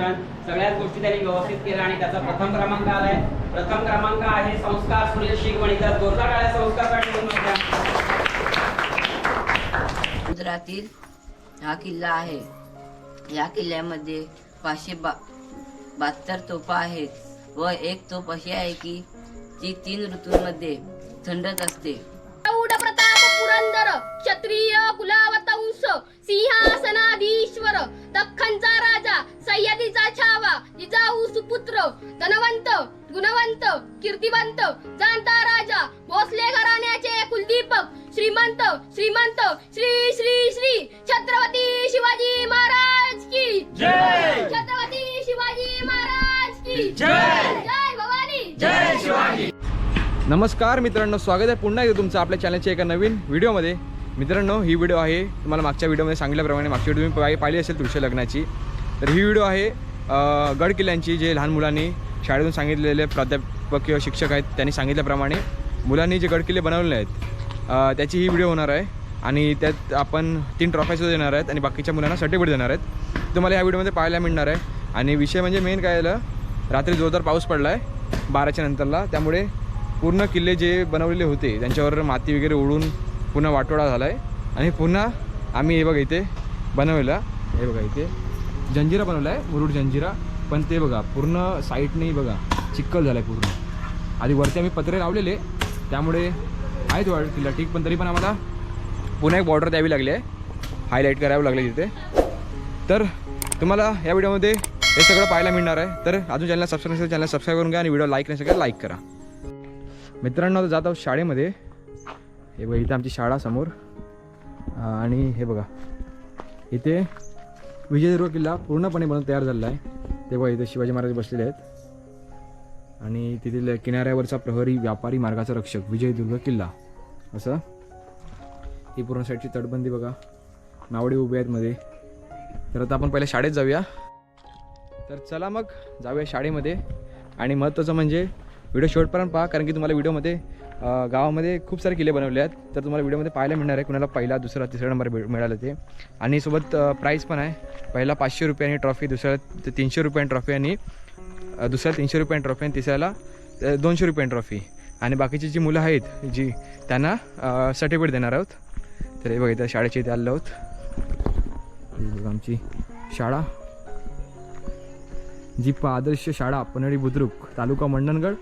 सगळ्याच गोष्टी त्यांनी व्यवस्थित केल्या आणि त्याचा प्रथम क्रमांक आलाय. प्रथम क्रमांक आहे संस्कार शिकवणीचा जोरदार. गुजरातील हा किल्ला आहे. या किल्ल्यामध्ये पाचशे बा बहात्तर तोफा आहेत व एक तोफ अशी आहे की ती तीन ऋतूंमध्ये थंडत असते. प्रताप पुरंदर क्षत्रिय कुलावतंस सिंहासनाधीश्वर सह्याद्रीचा छावा जिजाऊ सुपुत्र धनवंत गुणवंत कीर्तिवंत जाणता राजा भोसले घराण्याचे कुलदीपक श्रीमंत श्रीमंत श्री श्री श्री छत्रपती शिवाजी महाराज की. छत्रपती शिवाजी महाराज की. जय! भवानी. नमस्कार मित्रांनो स्वागत आहे पुन्हा एकदा तुमचं आपल्या चॅनलच्या एका नवीन व्हिडिओमध्ये. मित्रांनो ही व्हिडिओ आहे तुम्हाला मागच्या व्हिडिओमध्ये सांगितल्याप्रमाणे मागच्या व्हिडिओ तुम्ही पाहि- पाहिली असेल तुळशी लग्नाची. तर ही व्हिडिओ आहे गडकिल्ल्यांची गड किल्ल्यांची जे लहान मुलांनी शाळेतून सांगितलेले प्राध्यापक किंवा शिक्षक आहेत त्यांनी सांगितल्याप्रमाणे मुलांनी जे गड किल्ले बनवलेले आहेत त्याची ही व्हिडिओ होणार आहे. आणि त्यात आपण तीन ट्रॉफीसुद्धा देणार आहेत आणि बाकीच्या मुलांना सर्टिफिकेट देणार आहेत. तुम्हाला या व्हिडिओमध्ये पाहायला मिळणार आहे. आणि विषय म्हणजे मेन काय झालं रात्री जोरदार पाऊस पडला आहे बाराच्या नंतरला. त्यामुळे पूर्ण किल्ले जे बनवलेले होते त्यांच्यावर माती वगैरे उडून पुन्हा वाटोळा झाला आहे आणि पुन्हा आम्ही हे बघा इथे बनवलं हे बघा इथे. जंजिरा बनवला आहे मुरुड जंजिरा. पण ते बघा पूर्ण साईटनेही बघा चिक्कल झाला आहे पूर्ण. आधी वरती आम्ही पत्रे लावलेले त्यामुळे आहेत वाढ किल्ला. ठीक पण तरी पण आम्हाला पुन्हा एक बॉर्डर द्यावी लागली आहे. हायलाईट करावं लागले तिथे तर तुम्हाला या व्हिडिओमध्ये हे सगळं पाहायला मिळणार आहे. तर अजून चॅनलला सबस्क्राईब नसेल चॅनल सबस्क्राईब करून घ्या आणि व्हिडिओ लाईक नाही सगळं लाईक करा. मित्रांनो आता जात आहोत शाळेमध्ये. हे बघा इथे आमची शाळा समोर. आणि हे बघा इथे विजयदुर्ग किल्ला पूर्णपणे बनून तयार झालेला आहे. तेव्हा इथे शिवाजी महाराज बसलेले आहेत. आणि तेथील किनाऱ्यावरचा प्रहरी व्यापारी मार्गाचा रक्षक विजयदुर्ग किल्ला असं? ही पूर्ण साईडची तटबंदी बघा. नावडे उभे आहेत मध्ये. तर आता आपण पहिल्या शाळेत जाऊया. तर चला मग जाऊया शाळेमध्ये. आणि महत्त्वाचं म्हणजे व्हिडिओ शेवटपर्यंत पहा कारण की तुम्हाला व्हिडिओमध्ये गावामध्ये खूप सारे किल्ले बनवले आहेत. तर तुम्हाला व्हिडिओमध्ये पाहायला मिळणार आहे कुणाला पहिला दुसरा तिसरा नंबर मिळाला ते. आणि सोबत प्राईस पण आहे. पहिला पाचशे रुपयानी ट्रॉफी दुसऱ्याला तीनशे रुपयानी ट्रॉफी आणि दुसऱ्याला तीनशे रुपयानी ट्रॉफी आणि तिसऱ्याला दोनशे रुपयानी ट्रॉफी आणि बाकीची जी मुलं आहेत जी त्यांना सर्टिफिकेट देणार आहोत. तर हे बघा इथं इथे आलो आहोत. आमची शाळा. जी प- आदर्श शाळा पन्हाळी बुद्रुक तालुका मंडणगड.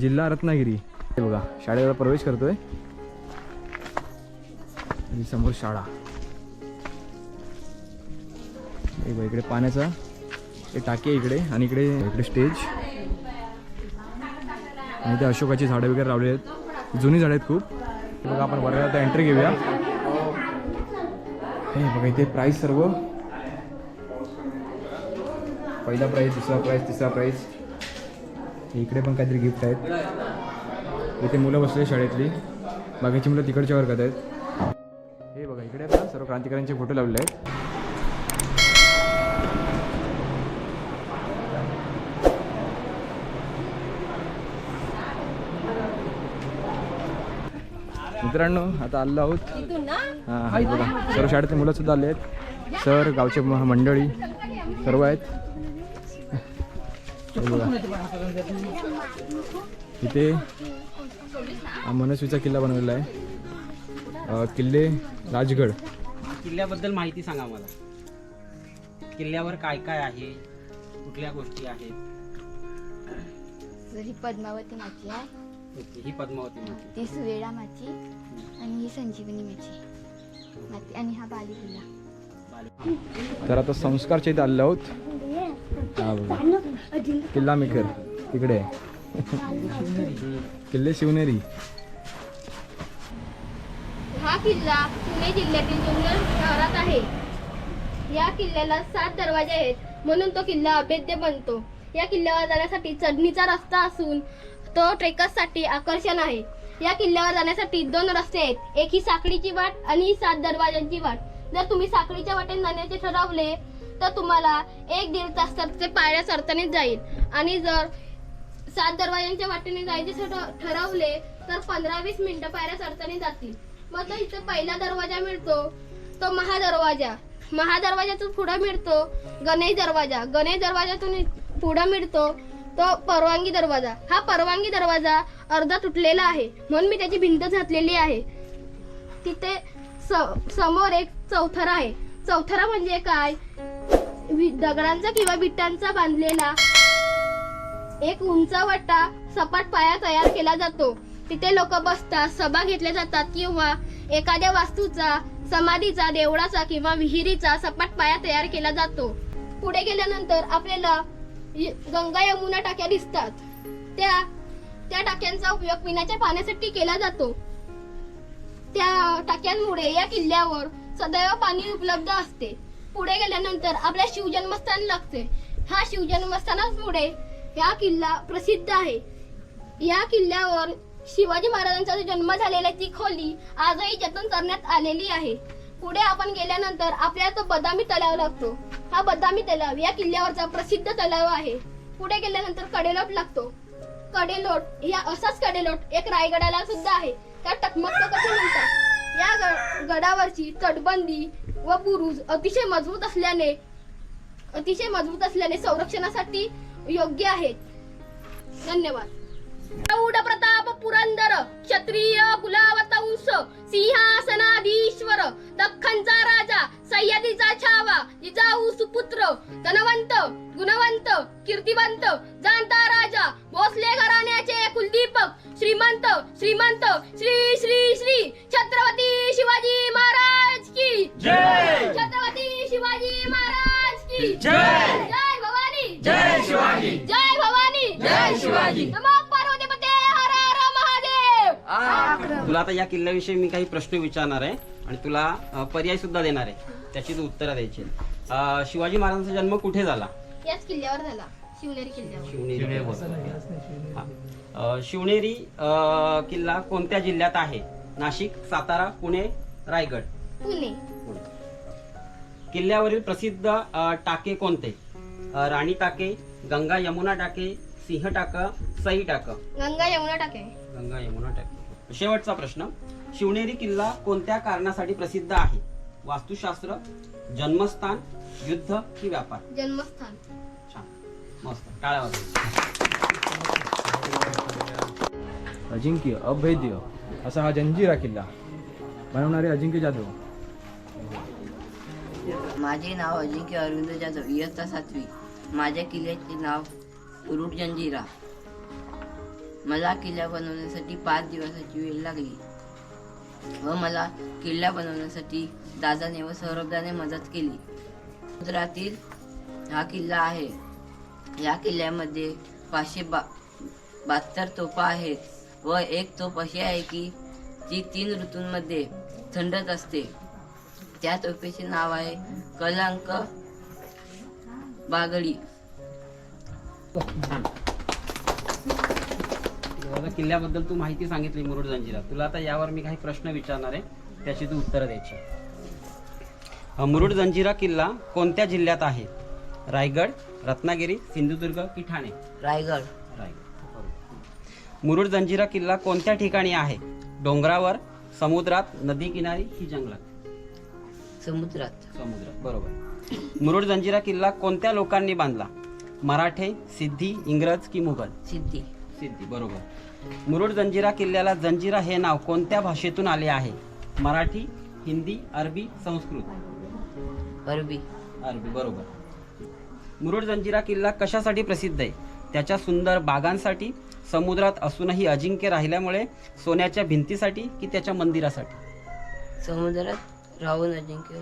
जिल्हा रत्नागिरी. हे बघा शाळेला प्रवेश करतोय. आणि समोर शाळा. हे बघा इकडे पाण्याचा हे टाकी आहे इकडे आणि इकडे इकडे स्टेज आणि ते अशोकाची झाडं वगैरे लावली आहेत. जुनी झाडं आहेत खूप. बघा आपण वर्गात आता एंट्री घेऊया. हे बघा इथे प्राईस सर्व. पहिला प्राईज दुसरा प्राईज तिसरा प्राईज इकडे पण काहीतरी गिफ्ट आहेत. इथे मुलं बसले शाळेतली. बाकीची मुलं तिकडच्या वर्गात आहेत. हे बघा इकडे पण सर्व क्रांतिकाऱ्यांचे फोटो लावले आहेत. मित्रांनो आता आलो आहोत. हां हां बघा. सर्व शाळेतले मुलं सुद्धा आले आहेत. सर गावचे मंडळी सर्व आहेत. बघा. इथे मनस्वीचा किल्ला बनवलेला आहे. किल्ले राजगड. किल्ल्याबद्दल माहिती सांगा मला. किल्ल्यावर काय काय आहे? कुठल्या गोष्टी आहेत? तर ही पद्मावती माची आहे. ही पद्मावती माती. ती सुवेडा माची आणि ही संजीवनी माची माती आणि हा बाली किल्ला. तर आता संस्कारच्या इथे आलेलो आहोत. हा किल्ला मेकर तिकडे. किल्ले शिवनेरी. हा किल्ला पुणे जिल्ह्यातील जुन्नर शहरात आहे. या किल्ल्याला सात दरवाजे आहेत म्हणून तो किल्ला अभेद्य बनतो. या किल्ल्यावर जाण्यासाठी चढणीचा रस्ता असून तो ट्रेकर्ससाठी आकर्षण आहे. या किल्ल्यावर जाण्यासाठी दोन रस्ते आहेत एक ही साखळीची वाट आणि सात दरवाजांची वाट. जर तुम्ही साखळीच्या वाटेने जाण्याचे ठरवले तर तुम्हाला एक दीड तास तर ते पायऱ्या चढतानीच जाईल. आणि जर सात दरवाज्यांच्या वाटेने जायचे ठरवले तर पंधरा वीस मिनिटं पायऱ्या चढताना जातील. मग तो इथे पहिला दरवाजा मिळतो तो महादरवाजा. महादरवाजातून पुढं मिळतो गणेश दरवाजा. गणेश दरवाजातून पुढं मिळतो तो परवानगी दरवाजा. हा परवानगी दरवाजा अर्धा तुटलेला आहे. म्हणून मी त्याची भिंत घातलेली आहे. तिथे समोर एक चौथरा आहे. चौथरा म्हणजे काय? वि- दगडांचा किंवा विटांचा बांधलेला एक उंचवटा सपाट पाया तयार केला जातो. तिथे लोक बसतात सभा घेतल्या जातात किंवा एखाद्या वास्तूचा समाधीचा देवळाचा किंवा विहिरीचा सपाट पाया तयार केला जातो. पुढे गेल्यानंतर आपल्याला गंगा यमुना टाक्या दिसतात. त्या त्या टाक्यांचा उपयोग पिण्याच्या पाण्यासाठी केला जातो. त्या टाक्यांमुळे या किल्ल्यावर सदैव पाणी उपलब्ध असते. पुढे गेल्यानंतर आपल्या शिवजन्मस्थान लागते. हा शिवजन्मस्थानामुळे हा किल्ला प्रसिद्ध आहे. या किल्ल्यावर शिवाजी महाराजांचा जो जन्म झालेला ती खोली आजही जतन करण्यात आलेली आहे. पुढे आपण गेल्यानंतर आपल्याला तो बदामी तलाव लागतो. हा बदामी तलाव या किल्ल्यावरचा प्रसिद्ध तलाव आहे. पुढे गेल्यानंतर कडेलोट लागतो. कडेलोट या असाच कडेलोट एक रायगडाला सुद्धा आहे. त्या टकमक कसे म्हणतात. या ग- गडावरची तटबंदी व बुरुज अतिशय मजबूत असल्याने अतिशय मजबूत असल्याने संरक्षणासाठी योग्य आहेत धन्यवाद. प्रौढ प्रताप पुरंदर क्षत्रिय कुलावतंस सिंहासनाधीश्वर किल्ल्याविषयी मी काही प्रश्न विचारणार आहे आणि तुला पर्याय सुद्धा देणार आहे. त्याची तू उत्तरं द्यायची आहेत. अ, शिवाजी महाराजांचा जन्म कुठे झाला? याच किल्ल्यावर झाला. शिवनेरी किल्ल्यावर. शिवनेरी हा. अ, शिवनेरी अ, किल्ला कोणत्या जिल्ह्यात आहे? नाशिक सातारा पुणे रायगड? पुणे. किल्ल्यावरील प्रसिद्ध अ, टाके कोणते? अ, राणी टाके गंगा यमुना टाके सिंह टाका सई टाका. गंगा यमुना टाके. गंगा यमुना टाके. शेवटचा प्रश्न. शिवनेरी किल्ला कोणत्या कारणासाठी प्रसिद्ध आहे? वास्तुशास्त्र जन्मस्थान युद्ध की व्यापार? जन्मस्थान. छान. मस्त. टाळ्या वाजवा. अजिंक्य अभेद्य असा हा जंजिरा किल्ला. बनवणारे अजिंक्य जाधव. माझे नाव अजिंक्य अरविंद जाधव इयत्ता सातवी. माझ्या किल्ल्याचे नाव रुट जंजिरा. मला किल्ला बनवण्यासाठी पाच दिवसाची वेळ लागली. व मला किल्ला बनवण्यासाठी दादाने व सौरभदाने मदत केली. समुद्रातील हा किल्ला आहे. या किल्ल्यामध्ये पाचशे बा बहात्तर तोफा आहेत व एक तोफ अशी आहे की ती तीन ऋतूंमध्ये थंडत असते. त्या तोफेचे नाव आहे कलंक बागडी. आता किल्ल्याबद्दल तू माहिती सांगितली मुरुड जंजिरा. तुला आता यावर मी काही प्रश्न विचारणार आहे त्याची तू उत्तरं द्यायची. मुरुड जंजिरा किल्ला कोणत्या जिल्ह्यात आहे? रायगड रत्नागिरी सिंधुदुर्ग की ठाणे? रायगड. रायगड. मुरुड जंजिरा किल्ला कोणत्या ठिकाणी आहे? डोंगरावर समुद्रात नदी किनारी की जंगलात? समुद्रात. समुद्रात बरोबर. मुरुड जंजिरा किल्ला कोणत्या लोकांनी बांधला? मराठे सिद्धी इंग्रज की मुघल? सिद्धी. सिद्धी बरोबर. मुरुड जंजिरा किल्ल्याला जंजिरा हे नाव कोणत्या भाषेतून आले आहे? मराठी हिंदी अरबी संस्कृत? अरबी. अरबी बरोबर. मुरुड जंजिरा किल्ला कशासाठी प्रसिद्ध आहे? त्याच्या सुंदर बागांसाठी समुद्रात असूनही अजिंक्य राहिल्यामुळे सोन्याच्या भिंतीसाठी की त्याच्या मंदिरासाठी? समुद्रात राहून अजिंक्य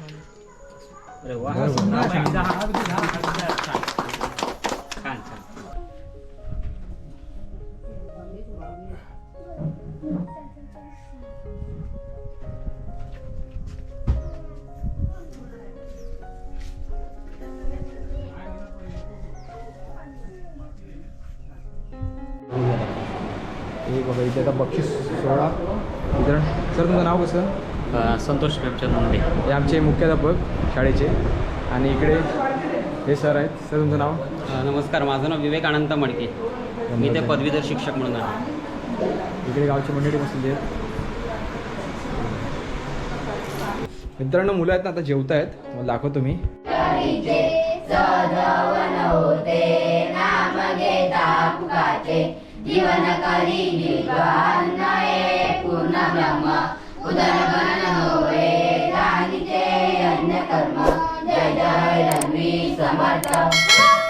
इथे आता बक्षीस सोहळा. वितरण सर तुमचं नाव कसं? संतोष प्रेमचंद मुंडे. हे आमचे मुख्याध्यापक शाळेचे. आणि इकडे हे सर आहेत. सर तुमचं नाव? अ, नमस्कार माझं नाव विवेकानंद मडके. मी ते पदवीधर शिक्षक म्हणून आहे. इकडे गावची मंडळी बसलेली आहेत. मित्रांनो मुलं आहेत ना आता जेवत आहेत. मग दाखवतो मी.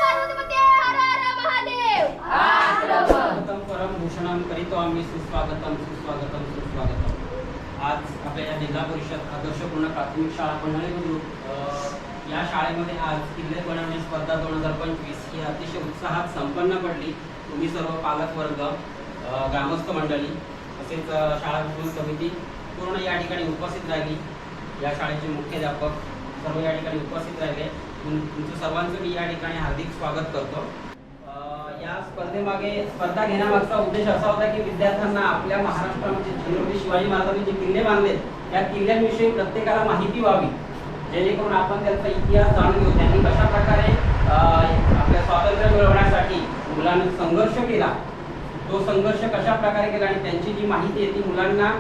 पार्वतीपती हर हर महादेव। स्वागतम परम भूषणम करीतो आम्ही सुस्वागतम सुस्वागतम सुस्वागतम। आज आपल्या या जिल्हा परिषद आदर्शपूर्ण प्राथमिक शाळा अ, या शाळेमध्ये आज किल्ले बनवणे स्पर्धा दोन हजार पंचवीस ही अतिशय उत्साहात संपन्न पडली. तुम्ही सर्व पालकवर्ग अ, ग्रामस्थ मंडळी तसेच शाळा विभाग समिती पूर्ण या ठिकाणी उपस्थित राहिली. या शाळेचे मुख्याध्यापक सर्व या ठिकाणी उपस्थित राहिले. तुमचं सर्वांचं मी या ठिकाणी हार्दिक स्वागत करतो. या स्पर्धेमागे स्पर्धा घेण्यामागचा उद्देश असा होता की विद्यार्थ्यांना आपल्या महाराष्ट्रामध्ये छत्रपती शिवाजी महाराजांनी जे किल्ले बांधले त्या किल्ल्यांविषयी प्रत्येकाला माहिती व्हावी. जेणेकरून आपण त्यांचा इतिहास जाणून घेऊ. त्यांनी कशा प्रकारे आपल्या स्वातंत्र्य मिळवण्यासाठी मुलांनी संघर्ष केला तो संघर्ष कशा प्रकारे केला आणि त्यांची जी माहिती आहे ती मुलांना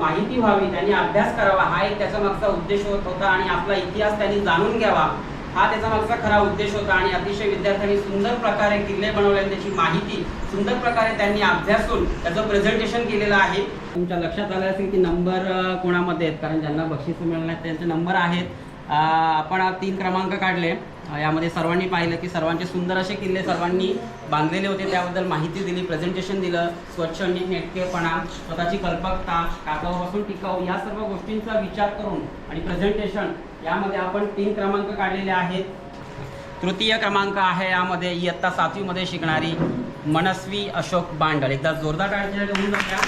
माहिती व्हावी त्यांनी अभ्यास करावा हा एक त्याचा मागचा उद्देश होत होता आणि आपला इतिहास त्यांनी जाणून घ्यावा हा त्याचा मागचा खरा उद्देश होता. आणि अतिशय विद्यार्थ्यांनी सुंदर प्रकारे किल्ले बनवले त्याची माहिती सुंदर प्रकारे त्यांनी अभ्यासून त्याचं प्रेझेंटेशन केलेलं आहे. तुमच्या लक्षात आलं असेल की नंबर कोणामध्ये आहेत? कारण ज्यांना बक्षीस मिळणार त्यांचे नंबर आहेत. आपण तीन क्रमांक काढले. यामध्ये सर्वांनी पाहिलं की सर्वांचे सुंदर असे किल्ले सर्वांनी बांधलेले होते. त्याबद्दल माहिती दिली प्रेझेंटेशन दिलं. स्वच्छ नीट नेटकेपणा स्वतःची कल्पकता टाकाऊपासून टिकाऊ या सर्व गोष्टींचा विचार करून आणि प्रेझेंटेशन यामध्ये आपण तीन क्रमांक काढलेले आहेत. तृतीय क्रमांक आहे यामध्ये इयत्ता सातवीमध्ये शिकणारी मनस्वी अशोक बांडल. एकदा जोरदार टाळ्या होऊन जात्या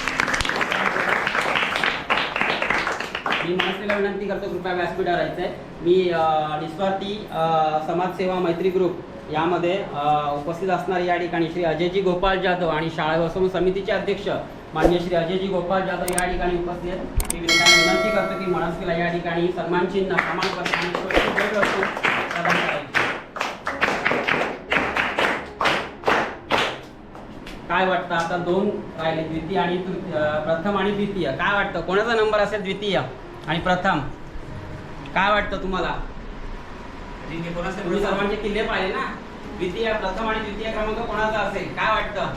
मी मनसेला विनंती करतो कृपया व्यासपीठावर आहे मी निस्वार्थी समाजसेवा मैत्री ग्रुप यामध्ये उपस्थित असणारे या ठिकाणी श्री अजयजी गोपाल जाधव आणि शाळा वसवणूक समितीचे अध्यक्ष मान्य श्री अजयजी गोपाल जाधव या ठिकाणी उपस्थित आहेत. मी विनंती करतो की मनसेला या ठिकाणी सन्मान चिन्ह प्रमाणपत्र काय वाटतं? आता दोन राहिले द्वितीय आणि प्रथम आणि द्वितीय. काय वाटतं? कोणाचा नंबर असेल द्वितीय? आणि प्रथम काय वाटतं तुम्हाला? तुम्ही सर्वांचे किल्ले पाहिले ना? द्वितीय प्रथम आणि द्वितीय क्रमांक कोणाचा असेल? काय वाटतं?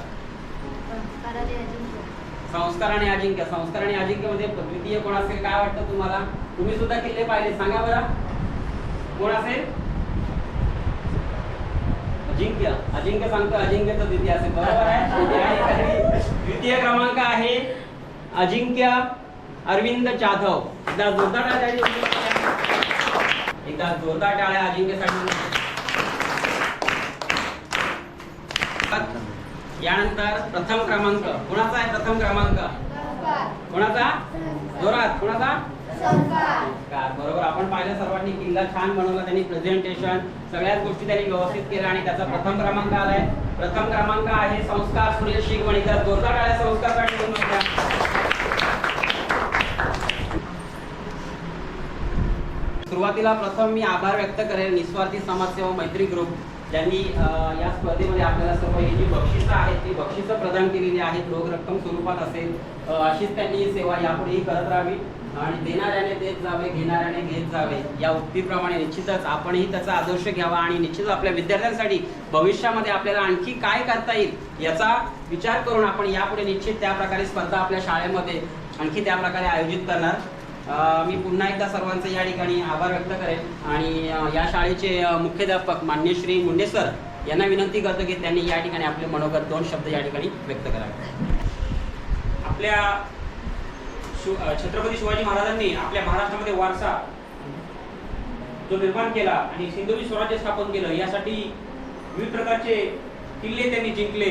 संस्कार आणि अजिंक्य. संस्कार आणि अजिंक्य. मध्ये द्वितीय कोण असेल? काय वाटतं तुम्हाला? तुम्ही सुद्धा किल्ले पाहिले. सांगा बरं. कोण असेल? अजिंक्य. अजिंक्य सांगतो अजिंक्यचं द्वितीय असेल. बरोबर आहे? द्वितीय क्रमांक आहे अजिंक्य. अरविंद जाधव. एकदा जोरदार टाळ्या एकदा जोरदार टाळ्या अजिंक्यसाठी यानंतर प्रथम क्रमांक. कोणाचा आहे प्रथम क्रमांक? कोणाचा? जोरात. कोणाचा? बरोबर. आपण पाहिलं सर्वांनी किल्ला छान बनवला त्यांनी प्रेझेंटेशन सगळ्याच गोष्टी त्यांनी व्यवस्थित केल्या आणि त्याचा प्रथम क्रमांक आलाय. प्रथम क्रमांक आहे संस्कार सुरेश शिगवण एकदा जोरदार टाळ्या संस्कारसाठी दोन वाजता. सुरुवातीला प्रथम मी आभार व्यक्त करेन निस्वार्थी समाजसेवा मैत्री ग्रुप ज्यांनी या स्पर्धेमध्ये आपल्याला सर्व ही जी बक्षिसं आहेत ती बक्षिसं प्रदान केलेली आहेत रोख रक्कम स्वरूपात असेल अशीच त्यांनी ही सेवा यापुढेही करत राहावी. आणि देणाऱ्याने देत जावे घेणाऱ्याने घेत जावे या उक्तीप्रमाणे निश्चितच आपणही त्याचा आदर्श घ्यावा आणि निश्चितच आपल्या विद्यार्थ्यांसाठी भविष्यामध्ये आपल्याला आणखी काय करता येईल याचा विचार करून आपण यापुढे निश्चित त्या प्रकारे स्पर्धा आपल्या शाळेमध्ये आणखी त्या प्रकारे आयोजित करणार. मी पुन्हा एकदा सर्वांचे या ठिकाणी आभार व्यक्त करेन. आणि या शाळेचे मुख्याध्यापक मान्य श्री मुंडे सर यांना विनंती करतो की त्यांनी या ठिकाणी आपले मनोगत दोन शब्द या ठिकाणी व्यक्त करावे. आपल्या शिव छत्रपती शिवाजी महाराजांनी आपल्या महाराष्ट्रामध्ये वारसा जो निर्माण केला आणि सिंधुजी स्वराज्य स्थापन केलं यासाठी विविध प्रकारचे किल्ले त्यांनी जिंकले.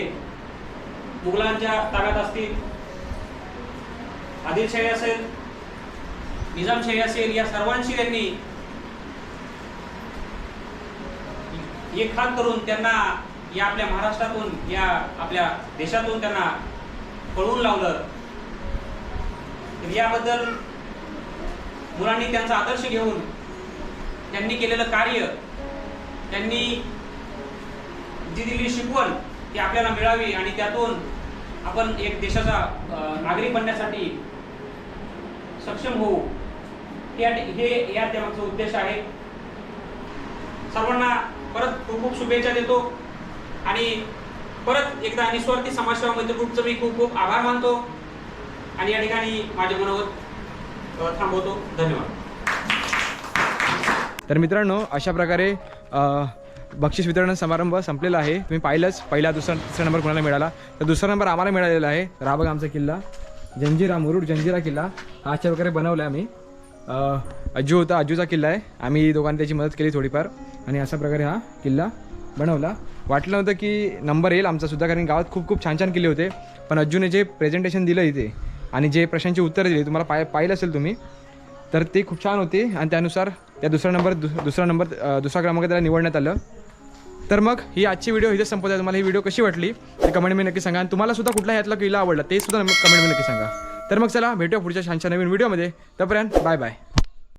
मुघलांच्या ताब्यात असतील आदिलशाही असेल निजामशाही असेल या सर्वांशी त्यांनी एक हात करून त्यांना या आपल्या महाराष्ट्रातून या आपल्या देशातून त्यांना पळवून लावलं. याबद्दल मुलांनी त्यांचा आदर्श घेऊन त्यांनी केलेलं कार्य त्यांनी जी दिलेली शिकवण ती आपल्याला मिळावी आणि त्यातून आपण एक देशाचा नागरिक बनण्यासाठी सक्षम होऊ. हे हे या त्यामागचा उद्देश आहे. सर्वांना परत खूप खूप शुभेच्छा देतो. आणि परत एकदा निस्वार्थी समाजसेवा मैत्री ग्रुपचं मी खूप खूप आभार मानतो. आणि या ठिकाणी माझे मनोगत थांबवतो. धन्यवाद. तर मित्रांनो अशा प्रकारे बक्षीस वितरण समारंभ संपलेला आहे. तुम्ही पाहिलंच पहिला दुसरा तिसरा नंबर कोणाला मिळाला? तर दुसरा नंबर आम्हाला मिळालेला आहे तर आमचा किल्ला जंजिरा मुरुड जंजिरा किल्ला. हा अशा प्रकारे बनवला आहे आम्ही. अज्जू होता अज्जूचा किल्ला आहे. आम्ही दोघांनी त्याची मदत केली थोडीफार. आणि अशा प्रकारे हा किल्ला बनवला. वाटलं नव्हतं की नंबर येईल आमचासुद्धा कारण गावात खूप खूप छान छान किल्ले होते. पण अज्जूने जे प्रेझेंटेशन दिलं इथे आणि जे प्रश्नांची उत्तरं दिली तुम्हाला पाय पाहिलं असेल तुम्ही तर ते खूप छान होते. आणि त्यानुसार त्या दुसरा नंबर दु दुसरा नंबर दुसरा क्रमांक त्याला निवडण्यात आलं. तर मग ही आजची व्हिडिओ इथे संपत आहे. तुम्हाला ही व्हिडिओ कशी वाटली ते कमेंटमध्ये नक्की सांगा. आणि तुम्हाला सुद्धा कुठला ह्यातला किल्ला आवडला ते सुद्धा कमेंटमध्ये नक्की सांगा. तर मग चला भेटूया पुढच्या छानशा नवीन व्हिडिओमध्ये. तोपर्यंत बाय बाय.